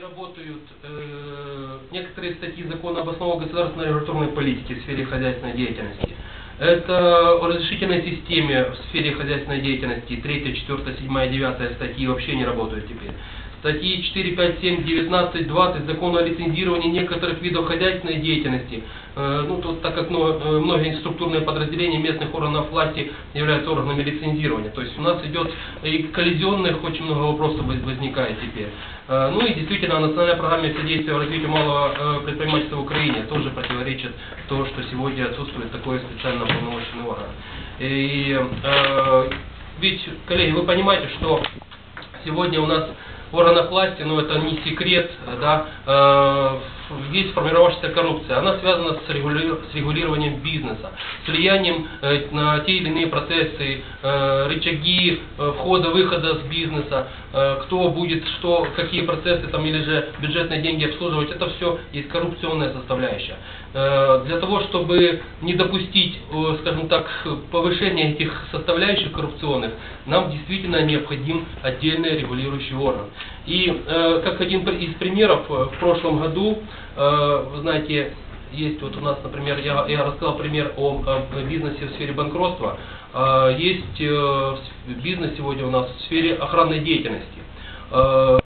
Работают э, некоторые статьи закона об основах государственной регуляторной политики в сфере хозяйственной деятельности. Это о разрешительной системе в сфере хозяйственной деятельности. 3, 4, 7, 9 статьи вообще не работают теперь. Статьи 4, 5, 7, 19, 20 закона о лицензировании некоторых видов хозяйственной деятельности. Э, ну, тут, так как э, многие структурные подразделения местных органов власти являются органами лицензирования. То есть у нас идет и коллизионных очень много вопросов воз- возникает теперь. Э, Ну и действительно, национальная программа содействия развитию малого предпринимательства в Украине тоже противоречит то, что сегодня отсутствует такой специально полномочный орган. И ведь, коллеги, вы понимаете, что сегодня у нас в органах власти, ну это не секрет, да, э, есть сформировавшаяся коррупция. Она связана с, регули- с регулированием бизнеса, с влиянием э, на те или иные процессы, э, рычаги э, входа-выхода с бизнеса, кто будет что, какие процессы там или же бюджетные деньги обслуживать, это все есть коррупционная составляющая. Для того, чтобы не допустить, скажем так, повышения этих составляющих коррупционных, нам действительно необходим отдельный регулирующий орган. И как один из примеров, в прошлом году, вы знаете, есть вот у нас, например, я, я рассказал пример о, э, бизнесе в сфере банкротства, Э, есть э, бизнес сегодня у нас в сфере охранной деятельности. Э,